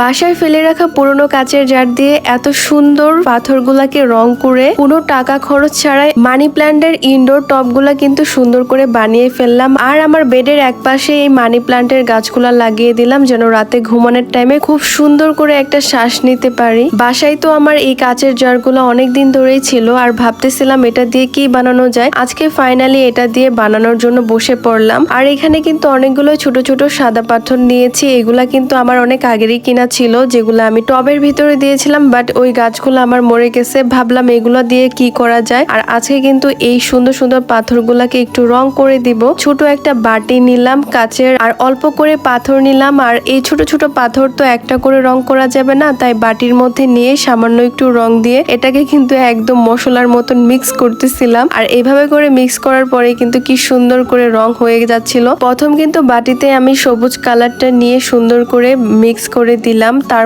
বাসায় ফেলে রাখা পুরনো কাচের জার দিয়ে এত সুন্দর পাথরগুলাকে রং করে কোনো টাকা খরচ ছাড়াই মানি প্ল্যান্টের ইনডোর টপগুলা কিন্তু সুন্দর করে বানিয়ে ফেললাম। আর আমার বেডের এক পাশে এই মানি প্ল্যান্টের গাছগুলা লাগিয়ে দিলাম যেন রাতে ঘুমানোর টাইমে খুব সুন্দর করে একটা শ্বাস নিতে পারি। বাসায় তো আমার এই কাচের জারগুলো অনেক দিন ধরেই ছিল আর ভাবতেছিলাম এটা দিয়ে কি বানানো যায়। আজকে ফাইনালি এটা দিয়ে বানানোর জন্য বসে পড়লাম। আর এখানে কিন্তু অনেকগুলো ছোট ছোট সাদা পাথর নিয়েছি। এগুলা কিন্তু আমার অনেক আগেরই কিনা ছিল, যেগুলো আমি টবের ভিতরে দিয়েছিলাম বাট ওই গাছগুলো আমার মরে গেছে। ভাবলাম এগুলো দিয়ে কি করা যায়? আর আজকে কিন্তু এই সুন্দর সুন্দর পাথরগুলাকে একটু রং করে দিব। ছোট একটা বাটি নিলাম কাচের, আর অল্প করে পাথর নিলাম। আর এই ছোট ছোট পাথর তো একটা করে রং করা যাবে না, তাই বাটির মধ্যে নিয়ে সামান্য একটু রং দিয়ে এটাকে কিন্তু একদম মশলার মতন মিক্স করতেছিলাম। আর এইভাবে করে মিক্স করার পরে কিন্তু কি সুন্দর করে রং হয়ে যাচ্ছিল। প্রথম কিন্তু বাটিতে আমি সবুজ কালারটা নিয়ে সুন্দর করে মিক্স করে দিলাম। তার